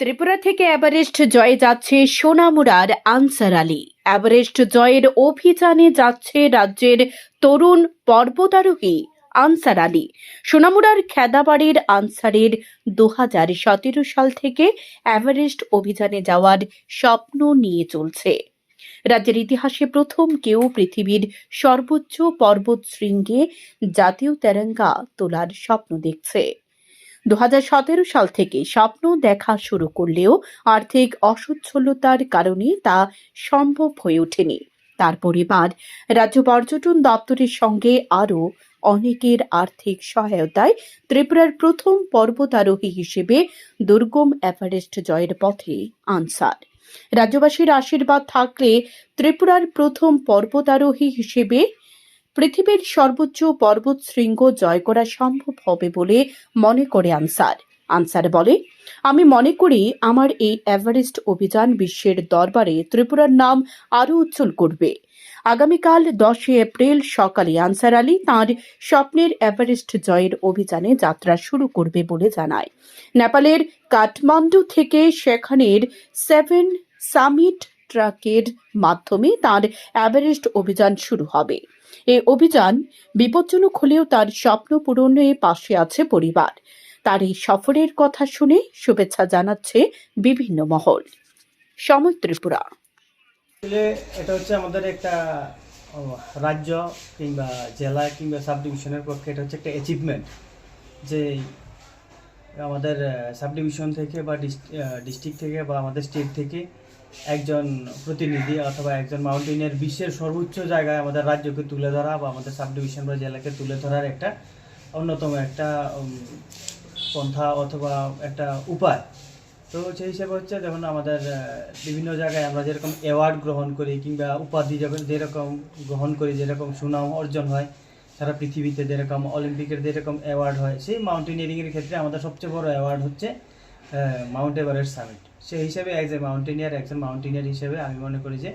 ত্রিপুরা থেকে এভারেস্ট জয়ে যাচ্ছে সোনামুড়ার আনসার আলী। এভারেস্ট জয়ের অভিযানে যাচ্ছে রাজ্যের তরুণ পর্বতারোহী আনসার আলী। সোনামুড়ার খেদাবাড়ির আনসারের দু হাজার সতেরো সাল থেকে এভারেস্ট অভিযানে যাওয়ার স্বপ্ন নিয়ে চলছে। রাজ্যের ইতিহাসে প্রথম কেউ পৃথিবীর সর্বোচ্চ পর্বত শৃঙ্গে জাতীয় তেরঙ্গা তোলার স্বপ্ন দেখছে। দু হাজার সতেরো সাল থেকে স্বপ্ন দেখা শুরু করলেও আর্থিক অসচ্ছলতার কারণে তা সম্ভব হয়ে ওঠেনি। তার পরিবার রাজ্য পর্যটন দপ্তরের সঙ্গে আরও অনেকের আর্থিক সহায়তায় ত্রিপুরার প্রথম পর্বতারোহী হিসেবে দুর্গম এভারেস্ট জয়ের পথে আনসার। রাজ্যবাসীর আশীর্বাদ থাকলে ত্রিপুরার প্রথম পর্বতারোহী হিসেবে পৃথিবীর সর্বোচ্চ পর্বত শৃঙ্গ জয় করা সম্ভব হবে বলে মনে করে আনসার। আনসার বলে, আমি মনে করি আমার এই এভারেস্ট অভিযান বিশ্বের দরবারে ত্রিপুরার নাম আরও উজ্জ্বল করবে। আগামীকাল দশই এপ্রিল সকালে আনসার আলী তাঁর স্বপ্নের এভারেস্ট জয়ের অভিযানে যাত্রা শুরু করবে বলে জানায়। নেপালের কাঠমান্ডু থেকে সেখানের সেভেন সামিট ট্রাকের মাধ্যমে তার এভারেস্ট অভিযান শুরু হবে। এই অভিযান বিপজ্জনক হলেও তার স্বপ্ন পূরণে পাশে আছে পরিবার। তার এই সফরের কথা শুনে শুভেচ্ছা জানাচ্ছে বিভিন্ন মহল। সময় ত্রিপুরা। এটা হচ্ছে আমাদের একটা রাজ্য কিংবা জেলা কিংবা সাব ডিভিশনের পক্ষে এটা হচ্ছে একটা অ্যাচিভমেন্ট যে আমাদের সাব ডিভিশন থেকে বা ডিস্ট্রিক্ট থেকে বা আমাদের স্টেট থেকে একজন প্রতিনিধি অথবা একজন মাউন্টেনিয়ার বিশ্বের সর্বোচ্চ জায়গায় আমাদের রাজ্যকে তুলে ধরা বা আমাদের সাব ডিভিশন বা জেলাকে তুলে ধরার একটা অন্যতম একটা পন্থা অথবা একটা উপায়। তো সেই হিসেবে হচ্ছে যখন আমাদের বিভিন্ন জায়গায় আমরা যেরকম অ্যাওয়ার্ড গ্রহণ করি কিংবা উপাধি যখন যেরকম গ্রহণ করি, যেরকম সুনাম অর্জন হয়, সারা পৃথিবীতে যেরকম অলিম্পিকের যেরকম অ্যাওয়ার্ড হয়, সেই মাউন্টেনিয়ারিংয়ের ক্ষেত্রে আমাদের সবচেয়ে বড় অ্যাওয়ার্ড হচ্ছে মাউন্ট এভারেস্ট সামিট। সেই হিসেবে অ্যাজ এ মাউন্টেনিয়ার একজন মাউন্টেনিয়ার হিসেবে আমি মনে করি যে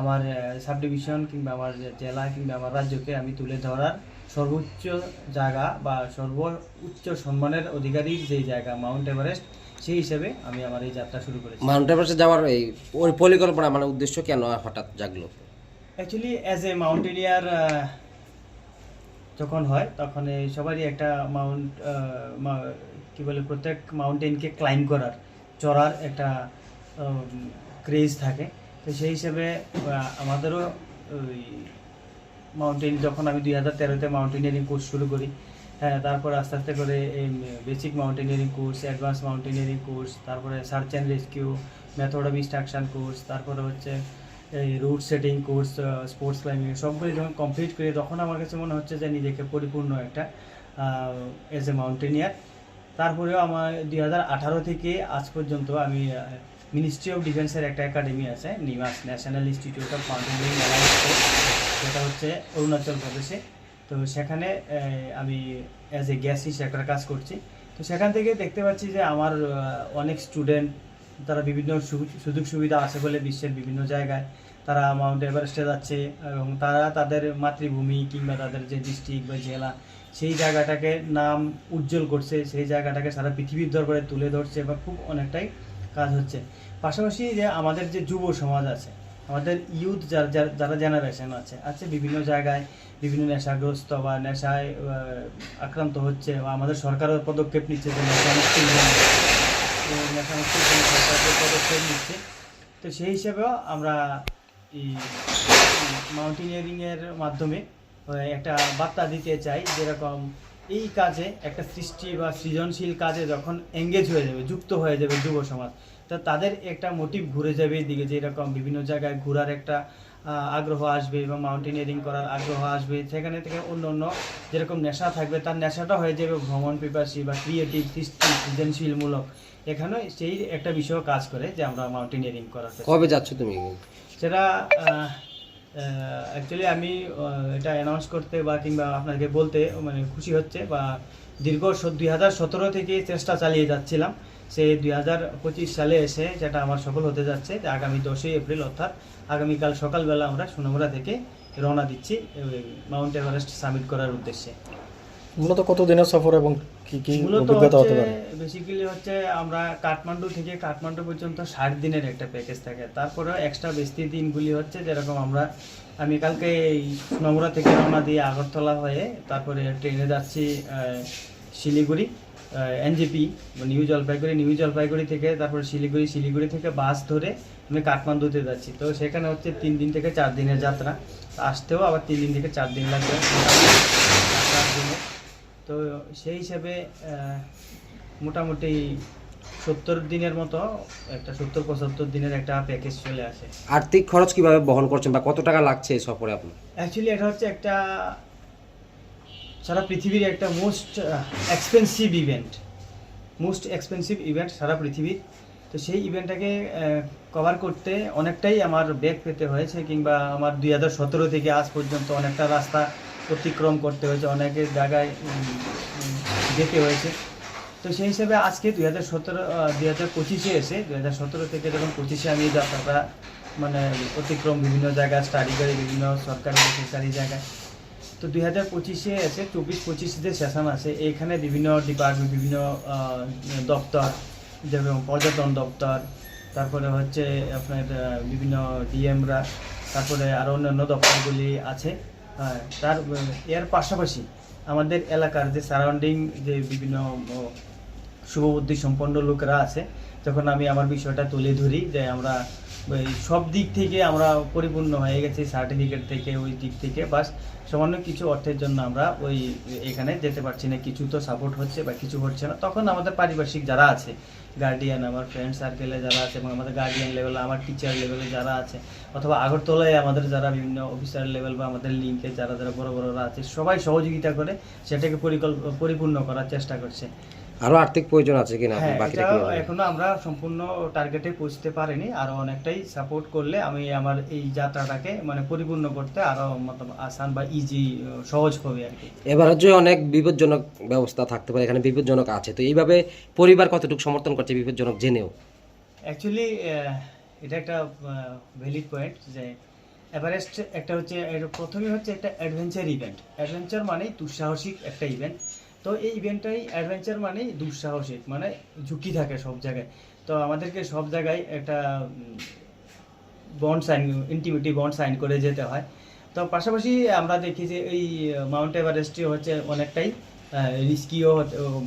আমার সাব ডিভিশন কিংবা আমার জেলা কিংবা আমার রাজ্যকে আমি তুলে ধরার সর্বোচ্চ জায়গা বা সর্বোচ্চ সম্মানের অধিকারী যেই জায়গা মাউন্ট এভারেস্ট সেই হিসেবে আমি আমার এই যাত্রা শুরু করেছি। মাউন্ট এভারেস্টে যাওয়ার এই ওই পরিকল্পনা মানে উদ্দেশ্য কেন হঠাৎ জাগলো? অ্যাকচুয়ালি অ্যাজ এ মাউন্টেনিয়ার যখন হয় তখন এই সবারই একটা মাউন্ট কি বলে প্রত্যেক মাউন্টেনকে ক্লাইম্ব করার চড়ার একটা ক্রেজ থাকে। তো সেই হিসেবে আমাদেরও ওই মাউন্টেন যখন আমি দুই হাজার তেরোতে মাউন্টেনিয়ারিং কোর্স শুরু করি হ্যাঁ তারপর আস্তে আস্তে করে এই basic mountaineering course advance mountaineering course তারপরে search and rescue method of instruction course তারপরে হচ্ছে এই route setting course sports climbing সবগুলি যখন কমপ্লিট করি, তখন আমার কাছে মনে হচ্ছে যে নিজেকে পরিপূর্ণ একটা এজ এ মাউন্টেনিয়ার তারপরেও আমার দুই হাজার আঠারো থেকে আজ পর্যন্ত আমি মিনিস্ট্রি অফ ডিফেন্সের একটা একাডেমি আছে, NIMAS national institute of mountaineering যেটা হচ্ছে অরুণাচল প্রদেশে। তো সেখানে আমি অ্যাজ এ গ্যাস একটা কাজ করছি। তো সেখান থেকে দেখতে পাচ্ছি যে আমার অনেক স্টুডেন্ট তারা বিভিন্ন সুযোগ সুবিধা আছে বলে বিশ্বের বিভিন্ন জায়গায়। তারা মাউন্ট এভারেস্টে যাচ্ছে এবং তারা তাদের মাতৃভূমি কিংবা তাদের যে ডিস্ট্রিক্ট বা জেলা সেই জায়গাটাকে নাম উজ্জ্বল করছে, সেই জায়গাটাকে সারা পৃথিবীর দরবারে তুলে ধরছে বা খুব অনেকটাই কাজ হচ্ছে। পাশাপাশি যে আমাদের যে যুব সমাজ আছে, আমাদের ইউথ যারা, যারা- জেনারেশন আছে আছে বিভিন্ন জায়গায় বিভিন্ন নেশাগ্রস্ত বা নেশায় আক্রান্ত হচ্ছে বা আমাদের সরকারও পদক্ষেপ নিচ্ছে যে নেশামুক্তির জন্য তো নেশামুক্তির জন্য সরকার পদক্ষেপ নিচ্ছে। তো সেই হিসেবেও আমরা এই মাউন্টেনিয়ারিংয়ের মাধ্যমে একটা বার্তা দিতে চাই যেরকম এই কাজে একটা সৃষ্টি বা সৃজনশীল কাজে যখন এঙ্গেজ হয়ে যাবে যুক্ত হয়ে যাবে যুব সমাজ তো তাদের একটা মোটিভ ঘুরে যাবে এই এদিকে যেরকম বিভিন্ন জায়গায় ঘোরার একটা আগ্রহ আসবে এবং মাউন্টেনিয়ারিং করার আগ্রহ আসবে সেখানে থেকে অন্য অন্য যেরকম নেশা থাকবে তার নেশাটা হয়ে যাবে ভ্রমণ পিপাসী বা ক্রিয়েটিভ সৃষ্টি সৃজনশীলমূলক এখানেও সেই একটা বিষয় কাজ করে যে আমরা মাউন্টেনিয়ারিং করার চেষ্টা কবে যাচ্ছ তুমি সেটা অ্যাকচুয়ালি আমি এটা অ্যানাউন্স করতে বা কিংবা আপনাকে বলতে মানে খুশি হচ্ছে বা দীর্ঘ দুই হাজার সতেরো থেকে চেষ্টা চালিয়ে যাচ্ছিলাম। সে দুই হাজার পঁচিশ সালে এসে যেটা আমার সফল হতে যাচ্ছে। আগামী দশই এপ্রিল অর্থাৎ আগামীকাল সকালবেলা আমরা সোনামুড়া থেকে রওনা দিচ্ছি মাউন্ট এভারেস্ট সামিট করার উদ্দেশ্যে। মূলত কত দিনের সফর এবং কি কি অভিজ্ঞতা হতে পারে? বেসিক্যালি হচ্ছে আমরা কাঠমান্ডু থেকে কাঠমান্ডু পর্যন্ত ষাট দিনের একটা প্যাকেজ থাকে। তারপরে এক্সট্রা বেশি দিনগুলি হচ্ছে যেরকম আমরা আমি কালকে এই সোনামুড়া থেকে রওনা দিয়ে আগরতলা হয়ে তারপরে ট্রেনে যাচ্ছি Siliguri NJP new Jalpaiguri new Jalpaiguri থেকে তারপরে শিলিগুড়ি শিলিগুড়ি থেকে বাস ধরে আমি কাঠমান্ডুতে যাচ্ছি। তো সেখানে হচ্ছে তিন দিন থেকে চার দিনের যাত্রা। আসতেও আবার তিন দিন থেকে চার দিন লাগবে। তো সেই হিসাবে মোটামুটি সত্তর দিনের মতো একটা সত্তর পঁচাত্তর দিনের একটা প্যাকেজ চলে আসে। আর্থিক খরচ কীভাবে বহন করছেন বা কত টাকা লাগছে এই সফরে আপনার? অ্যাকচুয়ালি এটা হচ্ছে একটা সারা পৃথিবীর একটা most expensive event most expensive event সারা পৃথিবীর তো সেই ইভেন্টটাকে কভার করতে অনেকটাই আমার ব্যাগ পেতে হয়েছে কিংবা আমার দুই হাজার সতেরো থেকে আজ পর্যন্ত অনেকটা রাস্তা অতিক্রম করতে হয়েছে অনেকের জায়গায় যেতে হয়েছে। তো সেই হিসেবে আজকে দুই হাজার সতেরো দুই হাজার পঁচিশে এসে, দুই হাজার সতেরো থেকে যখন পঁচিশে আমি যাত্রাটা মানে অতিক্রম বিভিন্ন জায়গায় স্টাডি করে বিভিন্ন সরকারি বেসরকারি জায়গায়। তো দুই হাজার পঁচিশে এসে, চব্বিশ পঁচিশ যে সেশন আছে, এখানে বিভিন্ন ডিপার্টমেন্ট বিভিন্ন দপ্তর যেরকম পর্যটন দপ্তর, তারপরে হচ্ছে আপনার বিভিন্ন ডিএমরা তারপরে আরও অন্যান্য দপ্তরগুলি আছে। তার আহ, এর পাশাপাশি আমাদের এলাকার যে সারাউন্ডিং যে বিভিন্ন শুভবুদ্ধি সম্পন্ন লোকেরা আছে যখন আমি আমার বিষয়টা তুলে ধরি যে আমরা সব দিক থেকে আমরা পরিপূর্ণ হয়ে গেছি সার্টিফিকেট থেকে, ওই দিক থেকে। বাস সামান্য কিছু অর্থের জন্য আমরা ওই এখানে যেতে পারছি না। কিছু তো সাপোর্ট হচ্ছে বা কিছু হচ্ছে না। তখন আমাদের পারিপার্শ্বিক যারা আছে গার্ডিয়ান আমার ফ্রেন্ড সার্কেলে যারা আছে এবং আমাদের গার্ডিয়ান লেভেলে আমার টিচার লেভেলে যারা আছে অথবা আগরতলায় আমাদের যারা বিভিন্ন অফিসার লেভেল বা আমাদের লিঙ্কে যারা যারা বড় বড়রা আছে, সবাই সহযোগিতা করে সেটাকে পরিকল্প, পরিপূর্ণ করার চেষ্টা করছে। আরও আর্থিক প্রয়োজন আছে কিনা হ্যাঁ বাকিটা এখনও আমরা সম্পূর্ণ টার্গেটে পৌঁছতে পারিনি। আরও অনেকটাই সাপোর্ট করলে আমি আমার এই যাত্রাটাকে মানে পরিপূর্ণ করতে আরও আসান বা ইজি সহজ হবে আর কি। এবার হচ্ছে অনেক বিপজ্জনক ব্যবস্থা থাকতে পারে এখানে বিপজ্জনক আছে। তো এইভাবে পরিবার কতটুকু সমর্থন করছে বিপজ্জনক জেনেও? অ্যাকচুয়ালি এটা একটা ভ্যালিড পয়েন্ট যে এভারেস্ট একটা হচ্ছে এর প্রথমে হচ্ছে একটা অ্যাডভেঞ্চার ইভেন্ট অ্যাডভেঞ্চার মানেই দুঃসাহসিক একটা ইভেন্ট তো এই ইভেন্টটাই অ্যাডভেঞ্চার মানেই দুঃসাহসিক মানে ঝুঁকি থাকে সব জায়গায়। তো আমাদেরকে সব জায়গায় একটা bond sign indemnity bond sign করে যেতে হয়। তো পাশাপাশি আমরা দেখি যে এই মাউন্ট এভারেস্টে হচ্ছে অনেকটাই রিস্কিও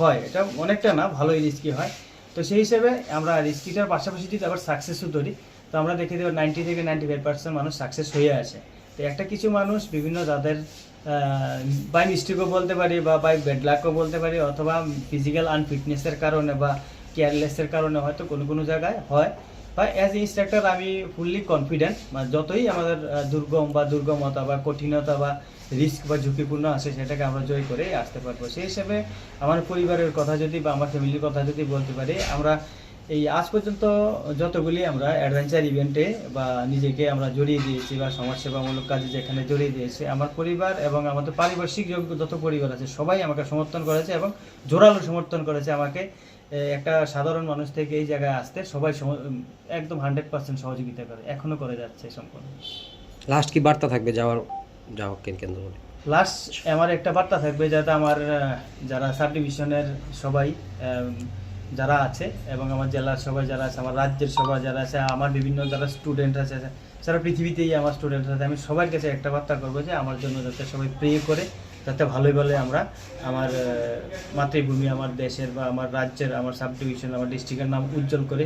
হয়। এটা অনেকটা না, ভালোই রিস্কি হয়। তো সেই হিসেবে আমরা রিস্কিটার পাশাপাশি যদি আবার সাকসেসও ধরি, তো আমরা দেখে দেবো নাইনটি থেকে নাইনটি ফাইভ পার্সেন্ট মানুষ সাকসেস হয়ে আসে তো একটা কিছু মানুষ বিভিন্ন যাদের বাই মিস্টেকও বলতে পারি বা বাই ব্যাড লাকও বলতে পারি অথবা ফিজিক্যাল আনফিটনেসের কারণে বা কেয়ারলেসের কারণে হয়তো কোনো কোনো জায়গায় হয়। বা অ্যাজ ইনস্ট্রাক্টর আমি ফুললি কনফিডেন্ট যতই আমাদের দুর্গম বা দুর্গমতা বা কঠিনতা বা রিস্ক বা ঝুঁকিপূর্ণ আসে সেটাকে আমরা জয় করে আসতে পারব। সেই হিসেবে আমার পরিবারের কথা যদি বা আমার ফ্যামিলির কথা যদি বলতে পারি, আমরা এই আজ পর্যন্ত যতগুলি আমরা অ্যাডভেঞ্চার ইভেন্টে বা নিজেকে আমরা জড়িয়ে দিয়েছি বা সমাজসেবামূলক কাজে যেখানে জড়িয়ে দিয়েছি আমার পরিবার এবং আমাদের পারিপার্শ্বিক যোগ্য যত পরিবার আছে সবাই আমাকে সমর্থন করেছে এবং জোরালো সমর্থন করেছে আমাকে। একটা সাধারণ মানুষ থেকে এই জায়গায় আসতে সবাই একদম হান্ড্রেড পার্সেন্ট সহযোগিতা করে এখনও করে যাচ্ছে সম্পূর্ণ লাস্ট কি বার্তা থাকবে যাওয়ার যাওয়াকে কেন্দ্র করে লাস্ট আমার একটা বার্তা থাকবে যাতে আমার যারা সাব ডিভিশনের সবাই যারা আছে এবং আমার জেলার সবাই যারা আছে আমার রাজ্যের সবাই যারা আছে আমার বিভিন্ন যারা স্টুডেন্ট আছে সারা পৃথিবীতেই আমার স্টুডেন্ট আছে। আমি সবার কাছে একটা বার্তা করব যে আমার জন্য যাতে সবাই প্রে করে যাতে ভালোই ভালো আমরা আমার মাতৃভূমি আমার দেশের বা আমার রাজ্যের আমার সাব ডিভিশন আমার ডিস্ট্রিক্টের নাম উজ্জ্বল করে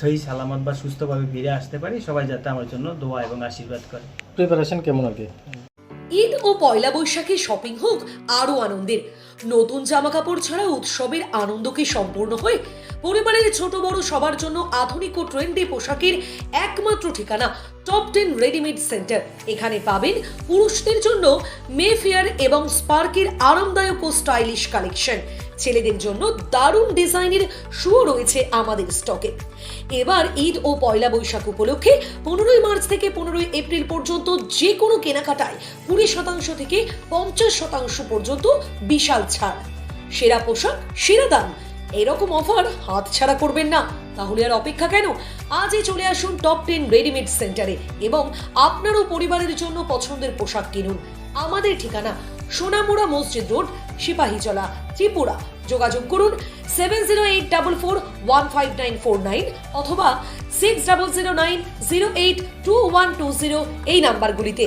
সহি সালামত বা সুস্থভাবে ফিরে আসতে পারি। সবাই যাতে আমার জন্য দোয়া এবং আশীর্বাদ করে। প্রিপারেশন কেমন আর কি? ঈদ ও পয়লা বৈশাখে শপিং হোক আরও আনন্দের। নতুন জামা কাপড় ছাড়া উৎসবের আনন্দকে সম্পূর্ণ হয়ে? পরিবারের ছোট বড় সবার জন্য আধুনিক ও ট্রেন্ডি পোশাকের একমাত্র ঠিকানা টপ টেন রেডিমেড সেন্টার এখানে পাবেন পুরুষদের জন্য মে ফেয়ার এবং স্পার্কের আরামদায়ক ও স্টাইলিশ কালেকশন ছেলেদের জন্য দারুণ ডিজাইনের শুও রয়েছে আমাদের স্টকে। এবার ঈদ ও পয়লা বৈশাখ উপলক্ষে পনেরোই মার্চ থেকে পনেরোই এপ্রিল পর্যন্ত যে কোনো কেনাকাটায় কুড়ি শতাংশ থেকে পঞ্চাশ শতাংশ পর্যন্ত বিশাল ছাড়। সেরা পোশাক, সেরা দাম, এরকম অফার হাতছাড়া করবেন না। তাহলে আর অপেক্ষা কেন? আজই চলে আসুন টপ টেন রেডিমেড সেন্টারে এবং আপনারও পরিবারের জন্য পছন্দের পোশাক কিনুন। আমাদের ঠিকানা সোনামুড়া মসজিদ রোড, সিপাহীজলা, ত্রিপুরা। যোগাযোগ করুন seven zero eight double four one five nine four nine অথবা six double zero nine zero eight two one two zero এই নাম্বারগুলিতে।